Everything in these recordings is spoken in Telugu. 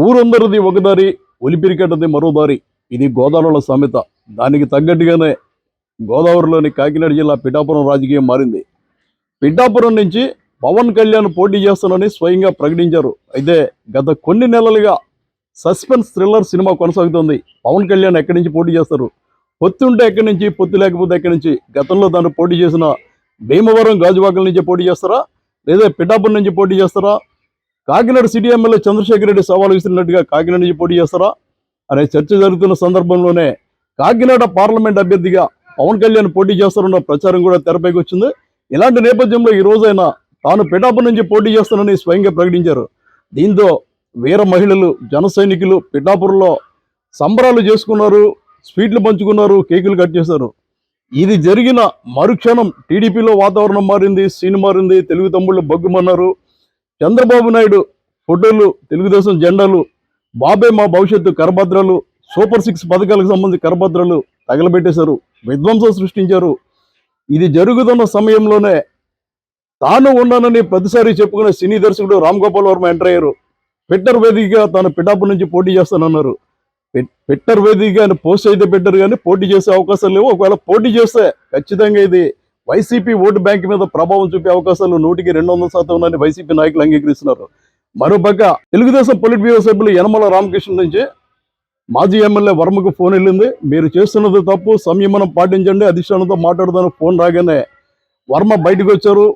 ఊరందరిది ఒక దారి ఒలిపిరికట్టది మరో దారి ఇది గోదావరిలో సామెత. దానికి తగ్గట్టుగానే గోదావరిలోని కాకినాడ జిల్లా పిఠాపురం రాజకీయం మారింది. పిఠాపురం నుంచి పవన్ కళ్యాణ్ పోటీ చేస్తానని స్వయంగా ప్రకటించారు. అయితే గత కొన్ని నెలలుగా సస్పెన్స్ థ్రిల్లర్ సినిమా కొనసాగుతోంది. పవన్ కళ్యాణ్ ఎక్కడి నుంచి పోటీ చేస్తారు? పొత్తు ఉంటే ఎక్కడి నుంచి పొత్తు లేకపోతే ఎక్కడి నుంచి? గతంలో దాన్ని పోటీ చేసిన భీమవరం గాజువాకల నుంచి పోటీ చేస్తారా? లేదా పిఠాపురం నుంచి పోటీ చేస్తారా? కాకినాడ సిటీ ఎమ్మెల్యే చంద్రశేఖర్ రెడ్డి సవాల్ విసిరినట్టుగా కాకినాడ నుంచి పోటీ చేస్తారా అనే చర్చ జరుగుతున్న సందర్భంలోనే కాకినాడ పార్లమెంట్ అభ్యర్థిగా పవన్ కళ్యాణ్ పోటీ చేస్తారన్న ప్రచారం కూడా తెరపైకి వచ్చింది. ఇలాంటి నేపథ్యంలో ఈ రోజైనా తాను పిఠాపురం నుంచి పోటీ చేస్తానని స్వయంగా ప్రకటించారు. దీంతో వీర మహిళలు జన సైనికులు పిఠాపురంలో సంబరాలు చేసుకున్నారు స్వీట్లు పంచుకున్నారు కేకులు కట్ చేశారు. ఇది జరిగిన మరుక్షణం టీడీపీలో వాతావరణం మారింది సీన్ మారింది తెలుగు తమ్ముళ్ళు బగ్గుమన్నారు. చంద్రబాబు నాయుడు ఫోటోలు తెలుగుదేశం జెండాలు బాబే మా భవిష్యత్తు కరభద్రాలు సూపర్ సిక్స్ పథకాలకు సంబంధించి కరభద్రాలు తగలబెట్టేశారు విధ్వంసం సృష్టించారు. ఇది జరుగుతున్న సమయంలోనే తాను ఉన్నానని ప్రతిసారి చెప్పుకునే సినీ దర్శకుడు రామ్ గోపాల్ వర్మ ఎంటర్ అయ్యారు. ట్విట్టర్ వేదికగా తాను పిఠాపు నుంచి పోటీ చేస్తానన్నారు. ట్విట్టర్ వేదికగా పోస్ట్ అయితే పెట్టారు కానీ పోటీ చేసే అవకాశాలు లేవు. ఒకవేళ పోటీ చేస్తే ఖచ్చితంగా ఇది వైసీపీ ఓటు బ్యాంక్ మీద ప్రభావం చూపే అవకాశాలు నూటికి రెండు వందల శాతం ఉన్నాయని వైసీపీ నాయకులు అంగీకరిస్తున్నారు. మరోపక్క తెలుగుదేశం పొలిట్ బ్యూరో సభ్యులు యనమల రామకృష్ణ నుంచి మాజీ ఎమ్మెల్యే వర్మకు ఫోన్ వెళ్ళింది. మీరు చేస్తున్నది తప్పు సంయమనం పాటించండి అధిష్టానంతో మాట్లాడదాను ఫోన్ రాగానే వర్మ బయటకు వచ్చారు.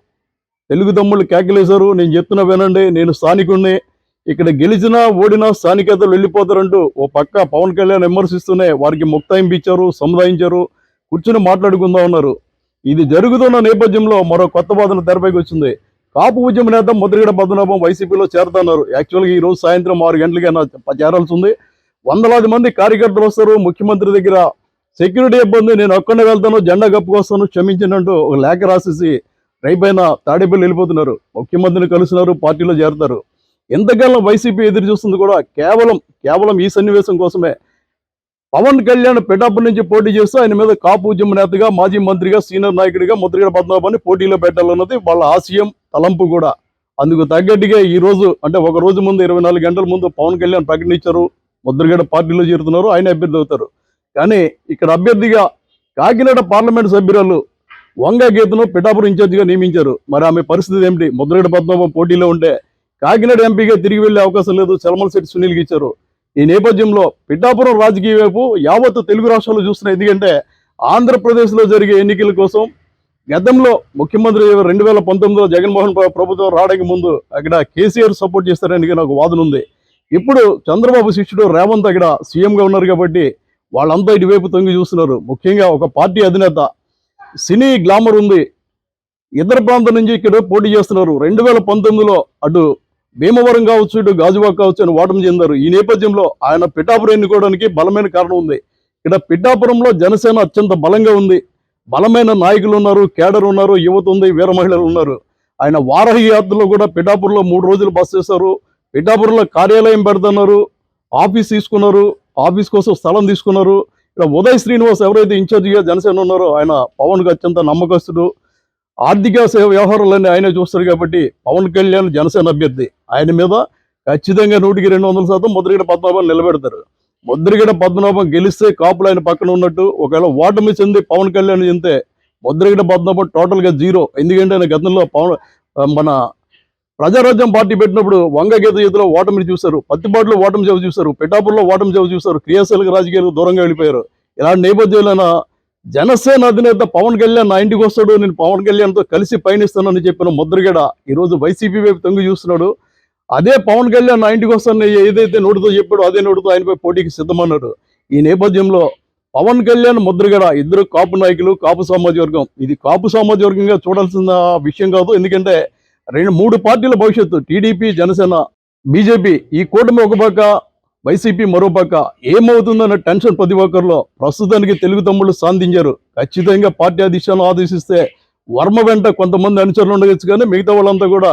తెలుగు తమ్ముళ్ళు కేకలేశారు. నేను చెప్తున్నా వినండి నేను స్థానికుడిని ఇక్కడ గెలిచినా ఓడినా స్థానికేతలు వెళ్ళిపోతారంటూ ఓ పక్క పవన్ కళ్యాణ్ విమర్శిస్తూనే వారికి ముక్తాయింపు ఇచ్చారు సముదాయించారు. కూర్చుని మాట్లాడుకుందాం ఉన్నారు ఇది జరుగుతున్న నేపథ్యంలో మరో కొత్త బాధన తెరపైకి వచ్చింది. కాపు ఉద్యమ నేత ముద్రగడ పద్మనాభం వైసీపీలో చేరుతున్నారు. యాక్చువల్గా ఈ రోజు సాయంత్రం ఆరు గంటలకి చేరాల్సి ఉంది. వందలాది మంది కార్యకర్తలు వస్తారు. ముఖ్యమంత్రి దగ్గర సెక్యూరిటీ ఇబ్బంది. నేను ఒక్కడే వెళ్తాను. జెండా కప్పుకొస్తాను క్షమించినట్టు ఒక లేఖ రాసేసి రైపైన తాడేపల్లి వెళ్ళిపోతున్నారు. ముఖ్యమంత్రిని కలుస్తున్నారు. పార్టీలో చేరుతారు. ఎంతకాలం వైసీపీ ఎదురు చూస్తుంది కూడా కేవలం కేవలం ఈ సన్నివేశం కోసమే. పవన్ కళ్యాణ్ పెటాపు నుంచి పోటీ చేస్తూ ఆయన మీద కాపు ఉద్యమ నేతగా మాజీ మంత్రిగా సీనియర్ నాయకుడిగా ముద్రగడ పద్మనాభాన్ని పోటీలో పెట్టాలన్నది వాళ్ళ ఆశయం తలంపు కూడా. అందుకు తగ్గట్టుగా ఈ రోజు అంటే ఒక రోజు ముందు ఇరవై నాలుగు గంటల ముందు పవన్ కళ్యాణ్ ప్రకటించారు ముద్రగడ పార్టీలో చేరుతున్నారు ఆయన అభ్యర్థి అవుతారు. కానీ ఇక్కడ అభ్యర్థిగా కాకినాడ పార్లమెంట్ సభ్యురాలు వంగ గీతను పిఠాపురం ఇన్ఛార్జిగా నియమించారు. మరి ఆమె పరిస్థితి ఏమిటి? ముద్రగడ పద్మనాభం పోటీలో ఉంటే కాకినాడ ఎంపీగా తిరిగి వెళ్ళే అవకాశం లేదు చలమల శెట్టి సునీల్కి ఇచ్చారు. ఈ నేపథ్యంలో పిఠాపురం రాజకీయ వైపు యావత్తు తెలుగు రాష్ట్రాలు చూస్తున్నాయి. ఎందుకంటే ఆంధ్రప్రదేశ్లో జరిగే ఎన్నికల కోసం గతంలో ముఖ్యమంత్రి రెండు వేల పంతొమ్మిదిలో జగన్మోహన్ ప్రభుత్వం రావడానికి ముందు అక్కడ కేసీఆర్ సపోర్ట్ చేస్తారని నాకు వాదన ఉంది. ఇప్పుడు చంద్రబాబు శిష్యుడు రేవంత్ అక్కడ సీఎంగా ఉన్నారు కాబట్టి వాళ్ళంతా ఇటువైపు తొంగి చూస్తున్నారు. ముఖ్యంగా ఒక పార్టీ అధినేత సినీ గ్లామర్ ఉంది. ఇతర ప్రాంతం నుంచి ఇక్కడ పోటీ చేస్తున్నారు. రెండు వేల పంతొమ్మిదిలో అటు భీమవరం కావచ్చు ఇటు గాజువాక్ కావచ్చు అని ఓటమి చెందారు. ఈ నేపథ్యంలో ఆయన పిఠాపురం ఎన్నుకోవడానికి బలమైన కారణం ఉంది. ఇక్కడ పిఠాపురంలో జనసేన అత్యంత బలంగా ఉంది. బలమైన నాయకులు ఉన్నారు కేడర్ ఉన్నారు యువత ఉంది వీర మహిళలు ఉన్నారు. ఆయన వారహి యాత్రలో కూడా పిఠాపురంలో మూడు రోజులు బస్ చేశారు పిఠాపురంలో కార్యాలయం పెడుతున్నారు ఆఫీస్ తీసుకున్నారు ఆఫీస్ కోసం స్థలం తీసుకున్నారు. ఇక్కడ ఉదయ్ శ్రీనివాస్ ఎవరైతే ఇన్ఛార్జిగా జనసేన ఉన్నారో ఆయన పవన్కి అత్యంత నమ్మకస్తుడు. ఆర్థిక సేవ వ్యవహారాలన్నీ ఆయనే చూస్తారు కాబట్టి పవన్ కళ్యాణ్ జనసేన అభ్యర్థి. ఆయన మీద ఖచ్చితంగా నూటికి రెండు వందల శాతం ముద్రగడ పద్మనాభం నిలబెడతారు. ముద్రగడ పద్మనాభం గెలిస్తే కాపులు ఆయన పక్కన ఉన్నట్టు ఒకవేళ ఓటమి చెంది పవన్ కళ్యాణ్ చెందితే ముద్రగడ పద్మనాభం టోటల్గా జీరో. ఎందుకంటే ఆయన గతంలో పవన్ మన ప్రజారాజ్యం పార్టీ పెట్టినప్పుడు వంగ గీత చేతిలో ఓటమిని చూశారు పత్తిపాటులో ఓటమి చెవి చూశారు పిఠాపూర్లో ఓటమి చెవి చూశారు క్రియాశీలక రాజకీయాలకు దూరంగా వెళ్ళిపోయారు. ఇలాంటి నేపథ్యంలో జనసేన అధినేత పవన్ కళ్యాణ్ నా ఇంటికి వస్తాడు నేను పవన్ కళ్యాణ్తో కలిసి పయనిస్తానని చెప్పిన ముద్రగడ ఈరోజు వైసీపీ వైపు తొంగి చూస్తున్నాడు. అదే పవన్ కళ్యాణ్ నా ఇంటికి వస్తాను ఏదైతే నోటితో చెప్పాడో అదే నోటితో ఆయనపై పోటీకి సిద్ధమన్నాడు ఈ నేపథ్యంలో పవన్ కళ్యాణ్ ముద్రగడ ఇద్దరు కాపు నాయకులు కాపు సామాజిక వర్గం. ఇది కాపు సామాజిక వర్గంగా చూడాల్సిన విషయం కాదు. ఎందుకంటే రెండు మూడు పార్టీల భవిష్యత్తు టీడీపీ జనసేన బీజేపీ ఈ కూటమి ఒక పక్క వైసీపీ మరో పక్క. ఏమవుతుందన్న టెన్షన్ ప్రతి ఒక్కరిలో. ప్రస్తుతానికి తెలుగు తమ్ముళ్ళు సాధించారు. ఖచ్చితంగా పార్టీ అధిష్టానం ఆదేశిస్తే వర్మ వెంట కొంతమంది అనుచరులు ఉండవచ్చు కానీ మిగతా వాళ్ళంతా కూడా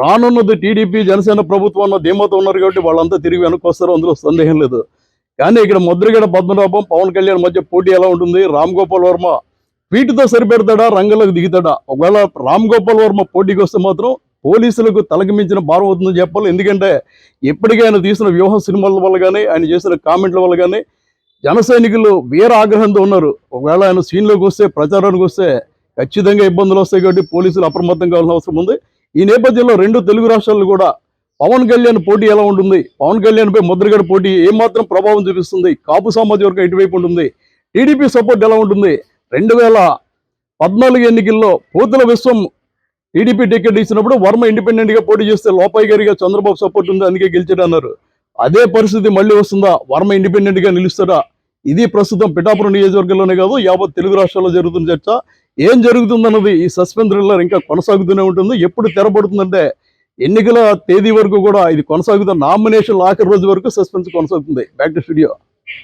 రానున్నది టీడీపీ జనసేన ప్రభుత్వం అన్న ధీమాతో ఉన్నారు కాబట్టి వాళ్ళంతా తిరిగి వెనక్కి వస్తారు అందులో సందేహం లేదు. కానీ ఇక్కడ ముద్రగడ పద్మనాభం పవన్ కళ్యాణ్ మధ్య పోటీ ఎలా ఉంటుంది? రామ్ గోపాల్ వర్మ వీటితో సరిపెడతాడా? రంగంలోకి దిగుతాడా? ఒకవేళ రామ్ గోపాల్ వర్మ పోటీకి వస్తే మాత్రం పోలీసులకు తలకి మించిన భారం అవుతుందని చెప్పాలి. ఎందుకంటే ఎప్పటికైనా తీసిన వ్యూహ సినిమాల వల్ల కానీ ఆయన చేసిన కామెంట్ల వల్ల కానీ జన సైనికులు వీర ఆగ్రహంతో ఉన్నారు. ఒకవేళ ఆయన సీన్లోకి వస్తే ప్రచారానికి వస్తే ఖచ్చితంగా ఇబ్బందులు వస్తాయి కాబట్టి పోలీసులు అప్రమత్తం కావాల్సిన అవసరం ఉంది. ఈ నేపథ్యంలో రెండు తెలుగు రాష్ట్రాలు కూడా పవన్ కళ్యాణ్ పోటీ ఎలా ఉంటుంది? పవన్ కళ్యాణ్ పై ముద్రగడ పోటీ ఏమాత్రం ప్రభావం చూపిస్తుంది? కాపు సామాజిక వర్గం ఎటువైపు ఉంటుంది? టీడీపీ సపోర్ట్ ఎలా ఉంటుంది? రెండు వేల పద్నాలుగు ఎన్నికల్లో పోతుల విశ్వం టీడీపీ టికెట్ ఇచ్చినప్పుడు వర్మ ఇండిపెండెంట్గా పోటీ చేస్తే లోపాయి గారిగా చంద్రబాబు సపోర్ట్ ఉంది అందుకే గెలిచాడన్నారు. అదే పరిస్థితి మళ్ళీ వస్తుందా? వర్మ ఇండిపెండెంట్గా నిలుస్తాడా? ఇది ప్రస్తుతం పిఠాపురం నియోజకవర్గంలోనే కాదు యావత్ తెలుగు రాష్ట్రాల్లో జరుగుతున్న చర్చ. ఏం జరుగుతుందన్నది ఈ సస్పెన్స్ థ్రిల్లర్ ఇంకా కొనసాగుతూనే ఉంటుంది. ఎప్పుడు తెరపడుతుందంటే ఎన్నికల తేదీ వరకు కూడా ఇది కొనసాగుతున్న నామినేషన్ ఆఖరి రోజు వరకు సస్పెన్స్ కొనసాగుతుంది. Back to studio.